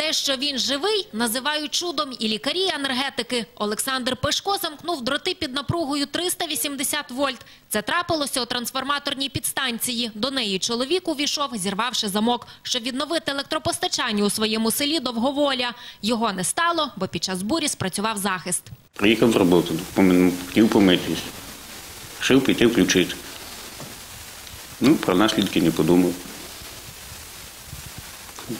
Те, що він живий, називають чудом і лікарі, і енергетики. Олександр Пешко замкнув дроти під напругою 380 вольт. Це трапилося у трансформаторній підстанції. До неї чоловік увійшов, зірвавши замок, щоб відновити електропостачання у своєму селі Довговоля. Його не стало, бо під час бурі спрацював захист. Приїхав з роботи, хотів помитись. Шив піти включити. Ну, про наслідки не подумав.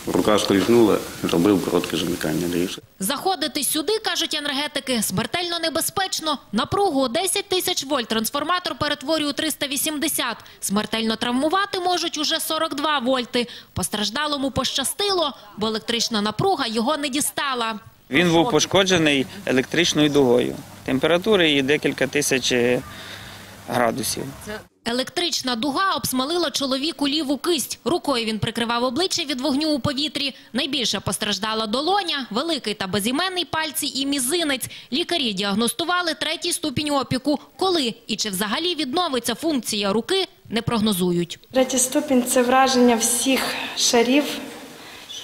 Рука скользнула, зробив коротке замикання. Заходити сюди, кажуть енергетики, смертельно небезпечно. Напругу у 10 тисяч вольт трансформатор перетворює у 380. Смертельно травмувати можуть уже 42 вольти. Постраждалому пощастило, бо електрична напруга його не дістала. Він був пошкоджений електричною дугою. Температура її декілька тисяч е, градусів. Електрична дуга обсмалила чоловіку ліву кисть. Рукою він прикривав обличчя від вогню у повітрі. Найбільше постраждала долоня, великий та безіменний пальці і мізинець. Лікарі діагностували третій ступінь опіку. Коли і чи взагалі відновиться функція руки, не прогнозують. Третій ступінь це враження всіх шарів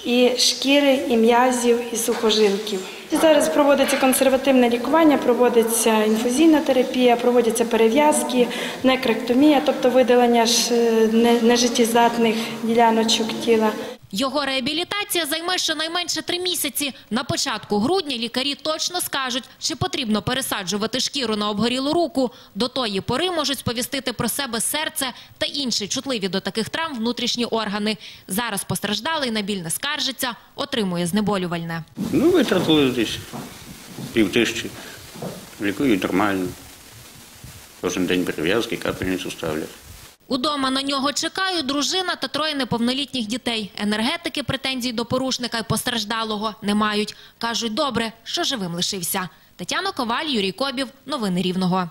і шкіри, і м'язів, і сухожилків. Зараз проводиться консервативне лікування, проводиться інфузійна терапія, проводяться перев'язки, некректомія, тобто видалення е, нежиттєздатних діляночок тіла. Його реабілітація займе щонайменше три місяці. На початку грудня лікарі точно скажуть, чи потрібно пересаджувати шкіру на обгорілу руку. До тої пори можуть сповістити про себе серце та інші чутливі до таких травм внутрішні органи. Зараз постраждалий на біль не скаржиться, отримує знеболювальне. Ну, витратили десь півтисячі. Лікують нормально. Кожен день перев'язки, капельницю ставлять. Удома на нього чекають дружина та троє неповнолітніх дітей. Енергетики претензій до порушника й постраждалого не мають. Кажуть, добре, що живим лишився. Тетяна Коваль, Юрій Кобів. Новини Рівного.